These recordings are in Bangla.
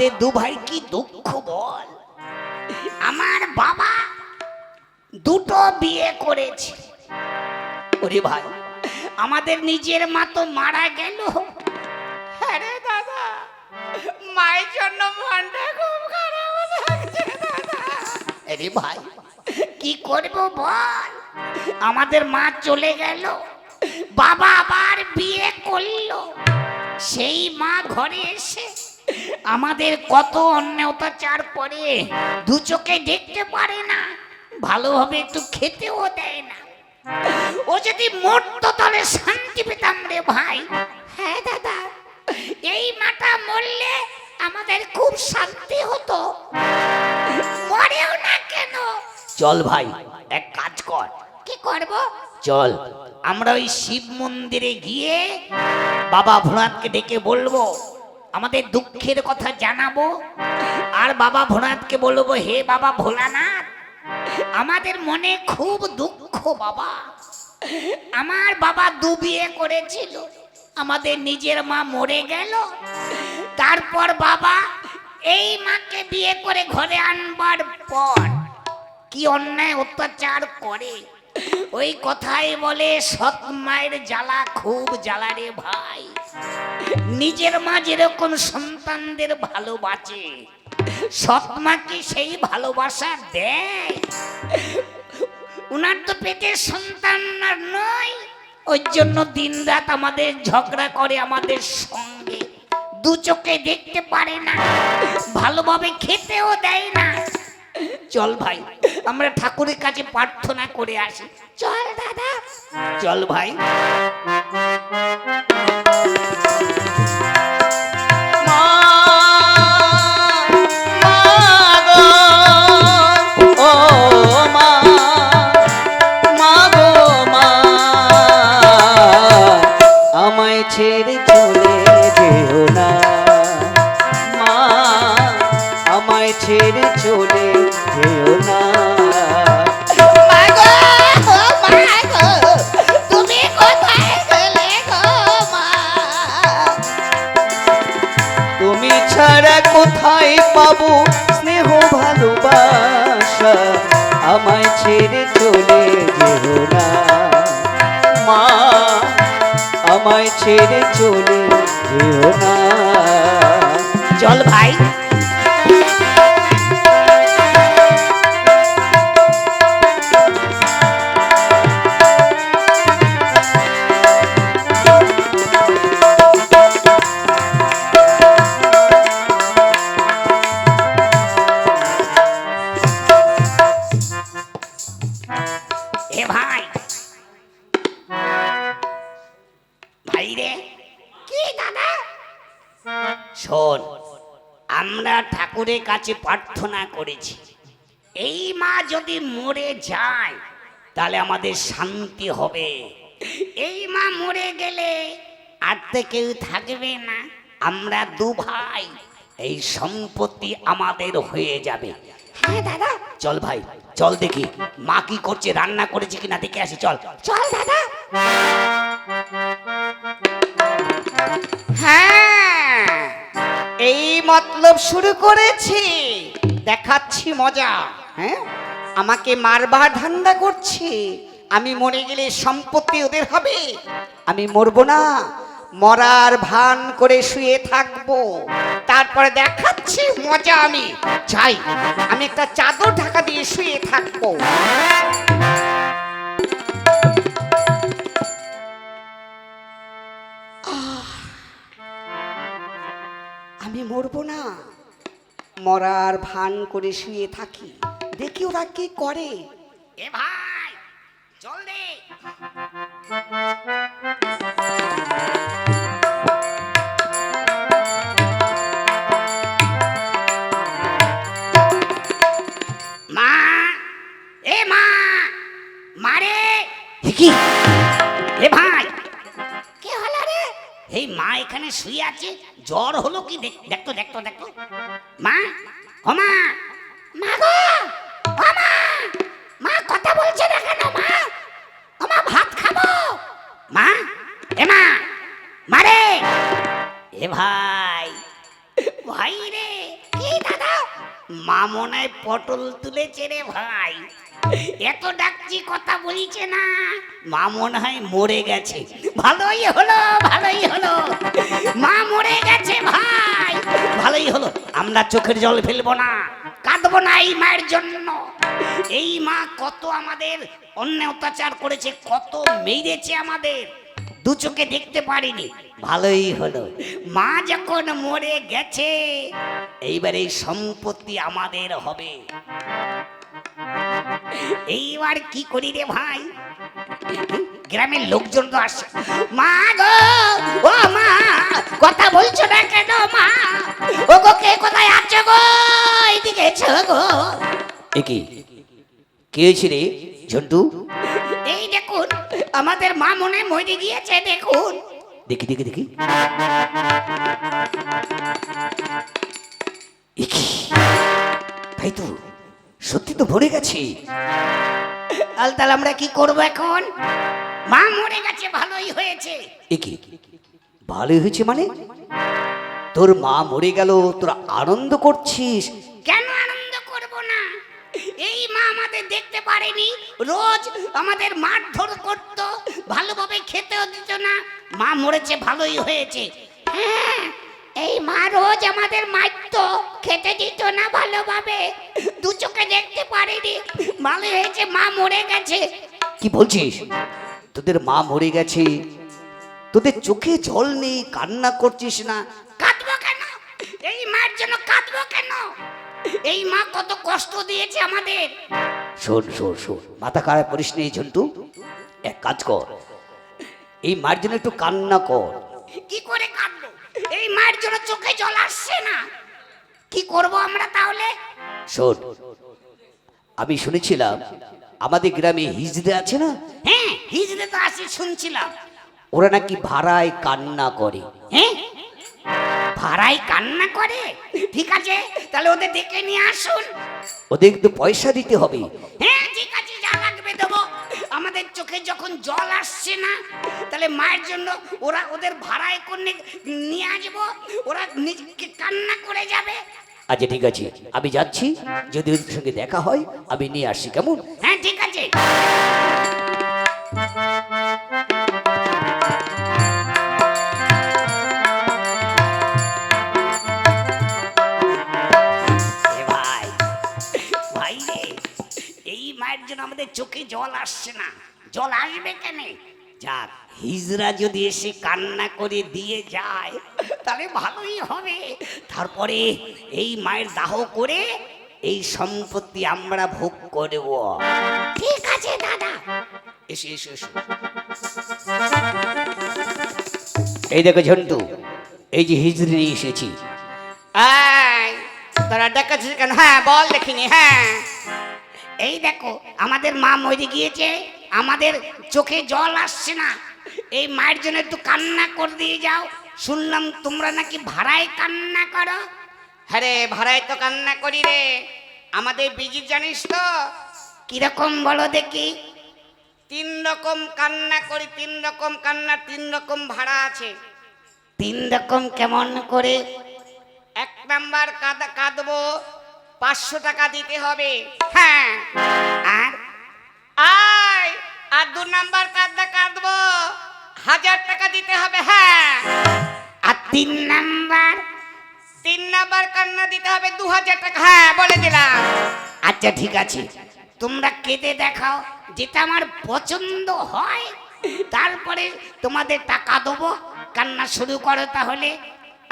আমাদের দু ভাই কি দুঃখ বল। আমার বাবা দুটো বিয়ে করেছে। ওরে ভাই আমাদের নিজের মা তো মারা গেল। হ্যাঁ দাদা মায়ের জন্য মনটা খুব খারাপ লাগছে দাদা। আরে ভাই কি করব বল? আমাদের মা চলে গেল বাবা আবার বিয়ে করল। সেই মা ঘরে এসে আমাদের কত অন্যায় অত্যাচার করে দু চোখে দেখতে পারে না ভালোভাবে একটু খেতেও দেয় না। ও যদি মরতো তাহলে শান্তি পেতাম রে ভাই। হ্যাঁ দাদা এই মাটা মরলে আমাদের খুব শান্তি হতো। মরেও না কেন? চল ভাই এক কাজ কর। কি করব? চল আমরা ওই শিব মন্দিরে গিয়ে বাবা ভোলানাথকে ডেকে বলব আমাদের দুঃখের কথা জানাব? আর বাবা ভোলানাথকে বলব, হে বাবা ভোলানাথ, আমাদের মনে খুব দুঃখ বাবা। আমার বাবা দু বিয়ে করেছিল, আমাদের নিজের মা মরে গেল। তারপর বাবা এই মাকে বিয়ে করে ঘরে আনবার পর কি অন্যায় অত্যাচার করে? ওই কথাই বলে সৎ মায়ের জ্বালা খুব জ্বালা রে ভাই। নিজের মা যেরকম সন্তানদের ভালোবাসে, সৎ মাকে সেই ভালোবাসা দেয়? উনার তো পেটের সন্তান আর নয়, ওই জন্য দিনরাত আমাদের ঝগড়া করে আমাদের সঙ্গে। দু চোখে দেখতে পারে না, ভালোভাবে খেতেও দেয় না। চল ভাই আমরা ঠাকুরের কাছে প্রার্থনা করে আসি। চল দাদা চল ভাই। কাছে প্রার্থনা করেছি। এই মা যদি মরে যায় তাহলে আমাদের শান্তি হবে। এই মা মরে গেলে আর তো কেউ থাকবে না। আমরা দু ভাই এই সম্পত্তি আমাদের হয়ে যাবে। হ্যাঁ দাদা। চল ভাই চল দেখি। মা কি করছে রান্না করেছে কিনা দেখে আসি চল। চল দাদা। মতলব শুরু করেছি। দেখাচ্ছি মজা হ্যাঁ? আমাকে মারবার ধান্দা করছে। আমি মরে গেলে সম্পত্তি ওদের হবে। আমি মরবো না, মরার ভান করে শুয়ে থাকব। তারপরে দেখাচ্ছি মজা আমি। চাই আমি একটা চাদর ঢাকা দিয়ে শুয়ে থাকব। মরবো না। মরার ভান করে শুয়ে থাকি। দেখি ওরা কি করে। এ ভাই চল মা এ মা মারে কি? এ ভাই। এই মা এখানে শুয়ে আছে? জ্বর হলো কি? দেখতো দেখতো দেখতো মা অমা মা গো অমা মা কথা বলছে না কেন, মা? অমা ভাত খাব। মা, এ মা মারে এ ভাই ভাই রে, কি দাদা? মা মনে পটল তুলেছে রে ভাই। এত ডাকছি, কথা বলিছে না। মা মনে হয় মরে গেছে। ভালোই হলো ভালোই হলো। মা মরে গেছে ভাই। ভালোই হলো, আমরা চোখের জল ফেলব না, কাঁদবো না এই মায়ের জন্য। এই মা কত আমাদের অন্য অত্যাচার করেছে, কত মেরেছে আমাদের। দু চোখে দেখতে পারিনি। ভালোই হলো। মা যখন মরে গেছে, এইবার এই সম্পত্তি আমাদের হবে। এইবার কি করি রে ভাই? গ্রামের লোকজন তো আসে মা গো ও মা কথা বলছো না কেন মা? ও গো কে কোথায় আছো গো? এইদিকে এসো গো। একে কে? হয়েছে রে? ঝন্টু? এই দেখুন আমাদের মা মনে মরে গিয়েছে দেখুন। দেখি দেখি দেখি। তাই তো সত্যি তো ভরে গেছে। তাহলে আমরা কি করব এখন? মা মরে গেছে, ভালোই হয়েছে। একে ভালো হয়েছে মানে? তোর মা মরে গেল, তোরা আনন্দ করছিস? কেন আনন্দ করব না? এই মা আমাদের দেখতে পারেনি। রোজ আমাদের মারধর করত, ভালোভাবে খেতেও দিত না। মা মরেছে, ভালোই হয়েছে। হ্যাঁ এই মা রোজ আমাদের মারতো, খেতে দিত না ভালোভাবে। দু দেখতে পারেনি। ভালো হয়েছে মা মরে গেছে। কি বলছিস? তোদের মা মরে গেছে। তোদের চোখে জল নেই কান্না করছিস না। কাঁদবো কেন? এই মার জন্য কাঁদবো কেন? এই মা কত কষ্ট দিয়েছে আমাদের। শোন শোন শোন মাথা খারাপ করিস নেই ঝন্টু। এক কাজ কর। এই মার জন্য একটু কান্না কর। কি করে কাঁদবো? এই মার জন্য চোখে জল আসছে না। কি করব আমরা তাহলে? শোন আমি শুনেছিলাম আমাদের গ্রামে হিজড়ে আছে না? হ্যাঁ হিজড়ে তো আসি শুনছিলাম। ওরা নাকি ভাড়ায় কান্না করে। হ্যাঁ ভাড়ায় কান্না করে? ঠিক আছে তাহলে ওদের ডেকে নিয়ে আসুন। ওদের তো পয়সা দিতে হবে। হ্যাঁ ঠিক আছে যা লাগবে দেবো। আমাদের চোখে যখন জল আসছে না তাহলে মায়ের জন্য ওরা ওদের ভাড়ায় করে নিয়ে আসব। ওরা নিজকে কান্না করে যাবে। আচ্ছা ঠিক আছে। আমি যাচ্ছি। যদি ওদের সঙ্গে দেখা হয়, আমি নিয়ে আসছি, কেমন? হ্যাঁ ঠিক আছে। এই মায়ের জন্য আমাদের চোখে জল আসছে না। জল আসবে কেন? যাক হিজরা যদি এসে কান্না করে দিয়ে যায়, তাহলে ভালোই হবে। তারপরে এই মায়ের দাহ করে এই সম্পত্তি আমরা ভোগ করব। ঠিক আছে, দাদা। এসে এসে, এসো। এই দেখো ঝন্টু, এই যে হিজড়ে নিয়ে এসেছি। তোরা দেখাচ্ছিস কেন? হ্যাঁ বল দেখিনি হ্যাঁ। এই দেখো, আমাদের মা মরে গিয়েছে। আমাদের চোখে জল আসছে না। এই মায়ের জন্য একটু কান্না করে দিয়ে যাও। শুনলাম তোমরা নাকি ভাড়ায় কান্না করো। হ্যাঁ রে ভাড়ায় তো কান্না করি রে। আমাদের বিজি জানিস তো? কীরকম বলো দেখি। তিন রকম কান্না করি তিন রকম কান্না তিন রকম ভাড়া আছে। তিন রকম কেমন করে? এক নাম্বার কাঁদা কাঁদবো পাঁচশো টাকা দিতে হবে। হ্যাঁ। আর? আয় আর দু নাম্বার কাঁদা কাঁদবো। হাজার টাকা দিতে হবে হ্যাঁ। আর তিন নাম্বার তিন নাম্বার কান্না দিতে হবে, দু হাজার টাকা হ্যাঁ বলে দিলাম। আচ্ছা ঠিক আছে। তোমরা কেঁদে দেখাও যেটা আমার পছন্দ হয়। তারপরে তোমাদের টাকা দেবো। কান্না শুরু করো তাহলে।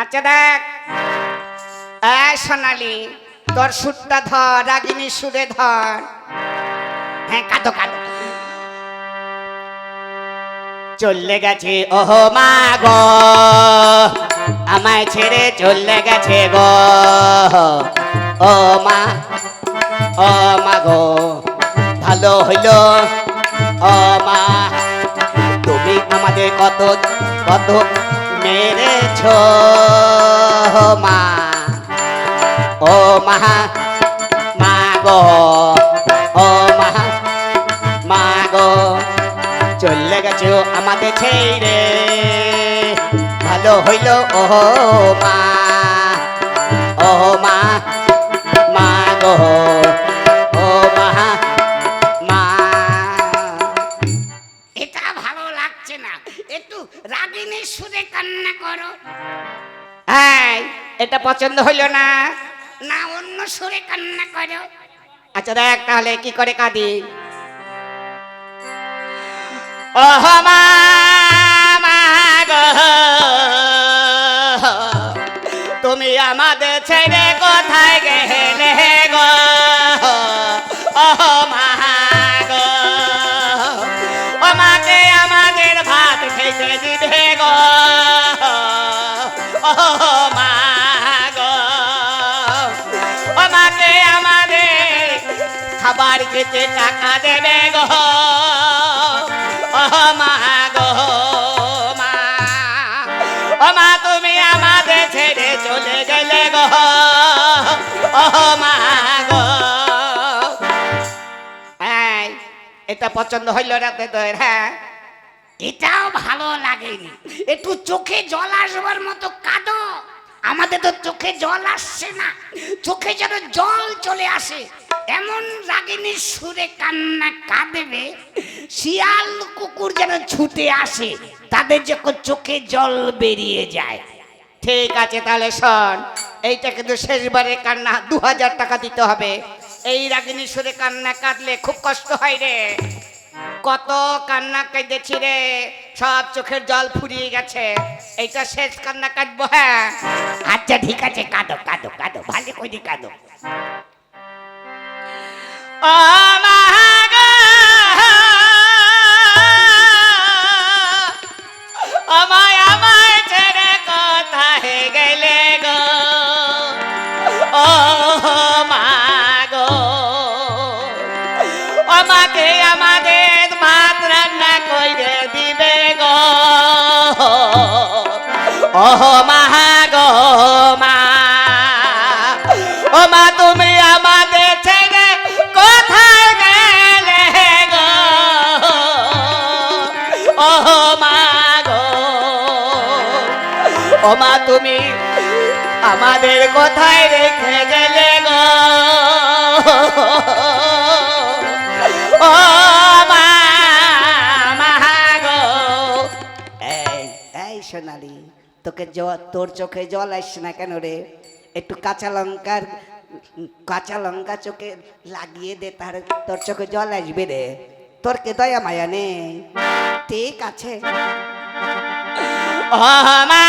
আচ্ছা দেখ। সোনালি, তোর সুরটা ধর, রাগিনী সুরে ধর। হ্যাঁ কাঁদো কাঁদো। চলে গেছে, ওহ মা গো। আমায় ছেড়ে চলে গেছে গো। ও মা ও মা গো, ভালো হইল। ও মা, তুমি আমাদের কত কত মেরেছ। মা, ও মা মা গো। ছেড়ে। ভালো হইল ও মা। ও মা মা গো। ও মা মা। এটা ভালো লাগছে না। একটু রাগিনীর সুরে কান্না করো। হ্যাঁ এটা পছন্দ হইল না। না অন্য সুরে কান্না করো। আচ্ছা দেখ তাহলে কি করে কাঁদি? ও মা মা তুমি আমাদের ছেড়ে কোথায় গেলে গো? ও মা গো। ও মাকে আমাদের ভাত খেতে দিবে গো। ও মা গো। ও মাকে আমাদের খাবার খেতে টাকা দেবে গো। মা গো, মা। ও মা, তুমি ছেড়ে চলে গেলে গো। ও মা এটা পছন্দ হইল রাতে তোর হ্যাঁ? এটাও ভালো লাগেনি। একটু চোখে জল আসবার মতো কাঁদো। আমাদের তো চোখে জল আসছে না। চোখে যেন জল চলে আসে। এমন রাগিনীর সুরে কান্না কাঁদেবে শিয়াল কুকুর যেন ছুটে আসে তাদের যখন চোখে জল বেরিয়ে যায়। ঠিক আছে তাহলে শোন এইটা কিন্তু শেষবারে কান্না দু হাজার টাকা দিতে হবে। এই রাগিনী সুরে কান্না কাঁদলে খুব কষ্ট হয় রে। কত কান্না কেঁদেছি রে সব চোখের জল ফুরিয়ে গেছে। এইটা শেষ কান্না কাটবো হ্যাঁ? আচ্ছা ঠিক আছে কাঁদো কাঁদো কাঁদো ভালো করে কাঁদো। আমায় আমায় ছেড়ে কোথায় গেলে গো? ও মা গো। আমাকে আমাদের ভাত রান্না কইরে দিবে গো। ও মা মা ও মা তুমি আমাদের কোথায় রেখে গেলে গো। সোনালি, তোকে তোর চোখে জল আসছে না কেন রে? একটু কাঁচা লঙ্কার, কাঁচা লঙ্কা চোখে লাগিয়ে দে, তার তোর চোখে জল আসবে রে। তোর কে দয়া মায়া নেই? ঠিক আছে। ও মা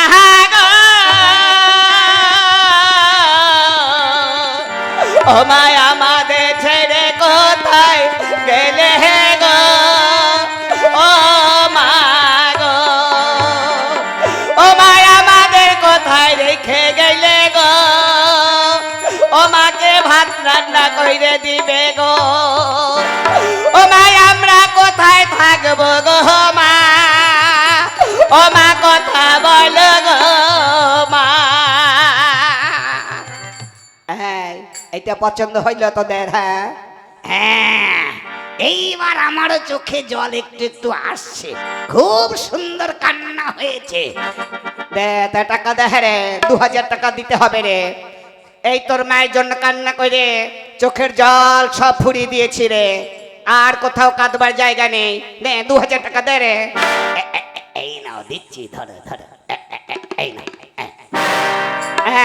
ও মায়, আমাদের ছেড়ে কোথায় গেলে গো? ও মা গো। আমাদের কোথায় রেখে গেলে গো? ভাত রান্না কইরে দিবে গো। ও মায়, আমরা কোথায় থাকব গো মা? ও মা কথা বলো মা। হ্যাঁ এটা পছন্দ হইল তোদের হ্যাঁ? হ্যাঁ এইবার আমারও চোখে জল একটু একটু আসছে। খুব সুন্দর কান্না হয়েছে। দে টাকা দে রে দু হাজার টাকা দিতে হবে রে। এই তোর মায়ের জন্য কান্না করে চোখের জল সব ফুরিয়ে দিয়েছি রে। আর কোথাও কাঁদবার জায়গা নেই। নে দু হাজার টাকা দে রে। এই নাও দিচ্ছি ধরো ধরো। এই নাও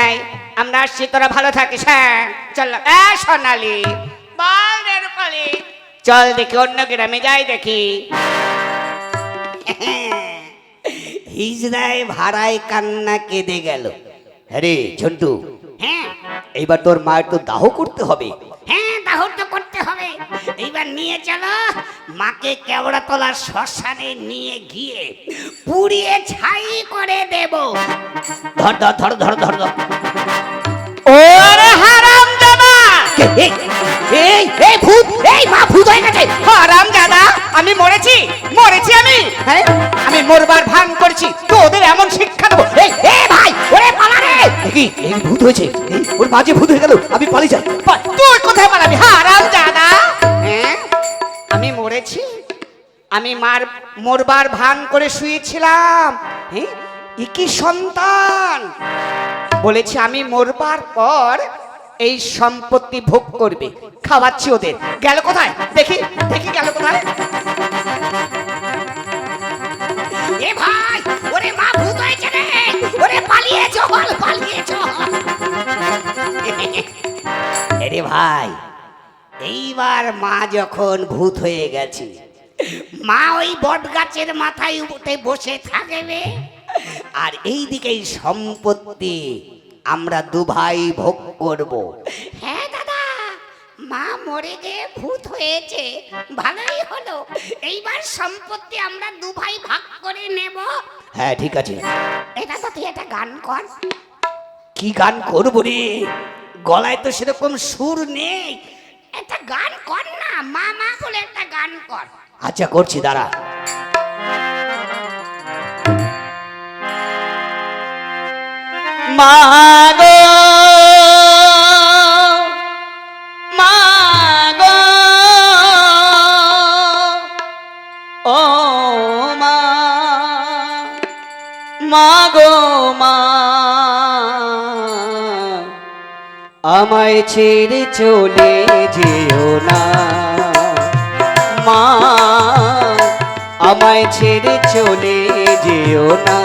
এই আমরা আসছি তোরা ভালো থাকিস হ্যাঁ। চল এ সোনালি বল রে রূপালি চল দেখি অন্য গ্রামে যাই দেখি। হিজড়ায় ভাড়ায় কান্না কেঁদে গেল। আরে ঝন্টু হ্যাঁ। এইবার তোর মায়ের তো দাহ করতে হবে। এইবার নিয়ে চলো। মাকে শ্মশানে নিয়ে গিয়ে পুড়িয়ে ছাই করে দেব। ধর ধর ধর ধর ধর ধর। ওরে হারাম দাদা! এই, এই ভূত এই মা ভূত হয়ে গেছে। হারাম দাদা আমি মরেছি মরেছি আমি। হ্যাঁ আমি মরবার ভান করছি তো ওদের এমন শিক্ষা দেবো। এই এ ভাই ওরে পালা রে! কি এই ভূত হয়েছে? ওর মাঝে ভূত হয়ে গেল আমি পালিয়ে যাই। তুই কোথায় পালাবি? হারাম দাদা! মরেছি আমি মার, মরবার ভান করে শুয়েছিলাম। হ্যাঁ? কি সন্তান? বলেছে, আমি মরবার পর এই সম্পত্তি ভোগ করবে। খাওয়াচ্ছি ওদের। গেল কোথায়? দেখি দেখি গেল কোথায়? এ ভাই, ওরে মা ভূত হয়েছে রে। ওরে পালিয়ে আরে ভাই এইবার মা যখন ভূত হয়ে গেছে মা ওই বট গাছের মাথায় উঠে বসে থাকবে। আর এই দিকে সম্পত্তি আমরা দুভাই ভোগ করব। হ্যাঁ দাদা মা মরে গিয়ে ভূত হয়েছে ভালোই হলো। এইবার সম্পত্তি আমরা দুভাই ভাগ করে নেব। হ্যাঁ ঠিক আছে। এটা তো তুই একটা গান কর। কি গান করব রে? গলায় তো সেরকম সুর নেই। একটা গান কর না মা মা বলে একটা গান কর। আচ্ছা করছি দাঁড়া। মাগো মাগো আমায় ছেড়ে চলে যেও না। মা, আমায় ছেড়ে চলে যেও না।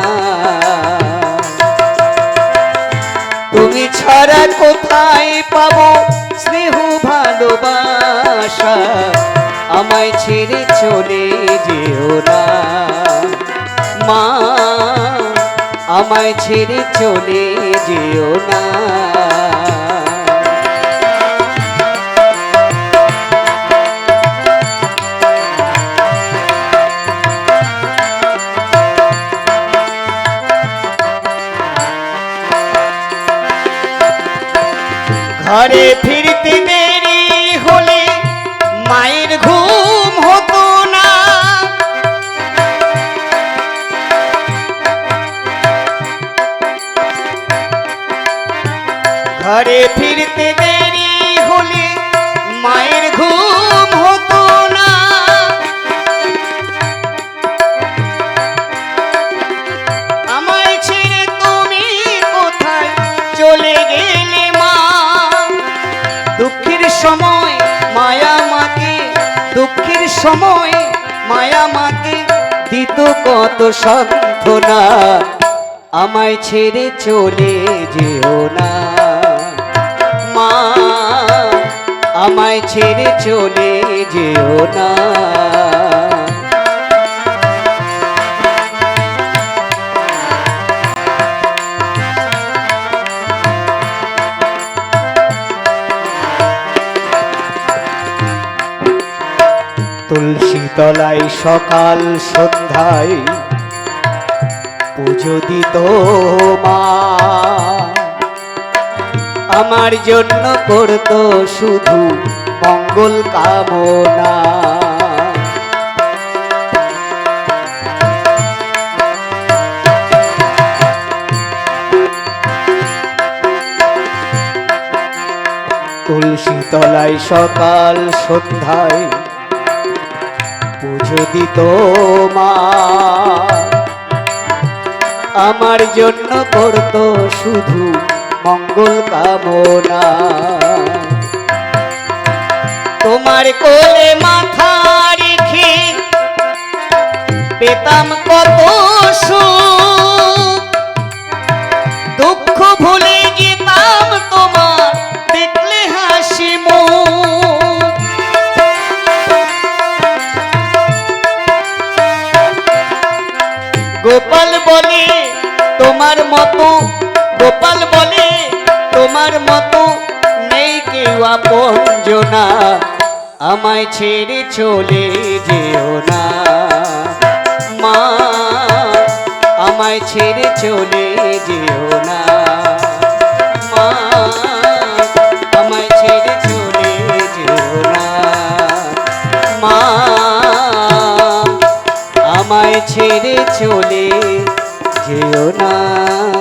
তুমি ছাড়া কোথায় পাবো স্নেহ ভালোবাসা? আমায় ছেড়ে চলে যেও না। মা, আমায় ছেড়ে চলে যেও না। ঘরে ফিরতে দেরি হলে মায়ের ঘুম হতো না। আমায় ছেড়ে তুমি কোথায় চলে গেলে মা? দুঃখের সময় মায়া মাকে, দুঃখের সময় মায়া মাকে দিত কত সান্ত্বনা। আমায় ছেড়ে চলে যেও না। আমায় ছেড়ে চলে যেও না। তুলসী তলায় সকাল সন্ধ্যায় পুজো দিত মা। আমার জন্য করত শুধু মঙ্গল কামনা। তুলসী তলায় সকাল সন্ধ্যায় পুজো দিত মা। আমার জন্য করত শুধু মঙ্গল কামনা। তোমার কোলে মাথা রেখে পেতাম কত দুঃখ ভুলে যেতাম তোমার, দেখলে হাসি গোপাল বলে, তোমার মতো গোপাল বলে, তোমার মতো নেই কেউ আপনজনা আমায় ছেড়ে চলে যেও না। মা, আমায় ছেড়ে চলে যেও না। মা, আমায় ছেড়ে চলে যেও না। মা, আমায় ছেড়ে চলে যেও না।